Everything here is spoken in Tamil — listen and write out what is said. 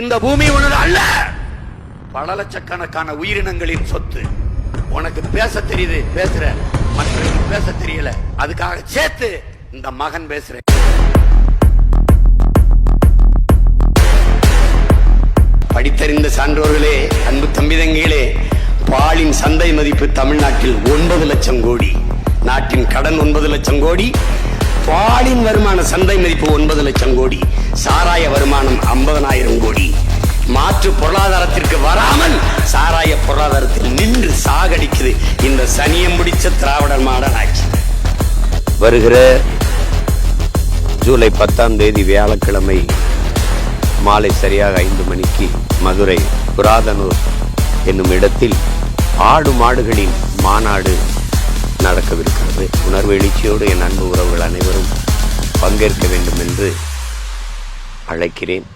இந்த பூமி உனது அல்ல. பல லட்சக்கணக்கான உயிரினங்களின் சொத்து. உனக்கு பேச தெரியுது பேசுற மற்றவங்க பேச தெரியல. அதுக்காக சேர்த்து இந்த மகன் பேசுறேன். படித்தறிந்த சான்றோர்களே அன்பு தம்பிதங்கிகளே பாலின் சந்தை மதிப்பு தமிழ்நாட்டில் ஒன்பது லட்சம் கோடி. நாட்டின் கடன் ஒன்பது லட்சம் கோடி. பாலின் வருமான சந்தை மதிப்பு ஒன்பது லட்சம் கோடி. சாராய சாகடிக்குது. இந்த சனியம் பிடிச்ச திராவிடர் மாடன் ஆட்சி. வருகிற ஜூலை பத்தாம் தேதி வியாழக்கிழமை மாலை சரியாக ஐந்து மணிக்கு மதுரை புராதனூர் என்னும் இடத்தில் ஆடு மாடுகளின் மாநாடு நடக்கவிருக்கிறது. உணர்வு எழுச்சியோடு என் அன்பு உறவுகள் அனைவரும் பங்கேற்க வேண்டும் என்று அழைக்கிறேன்.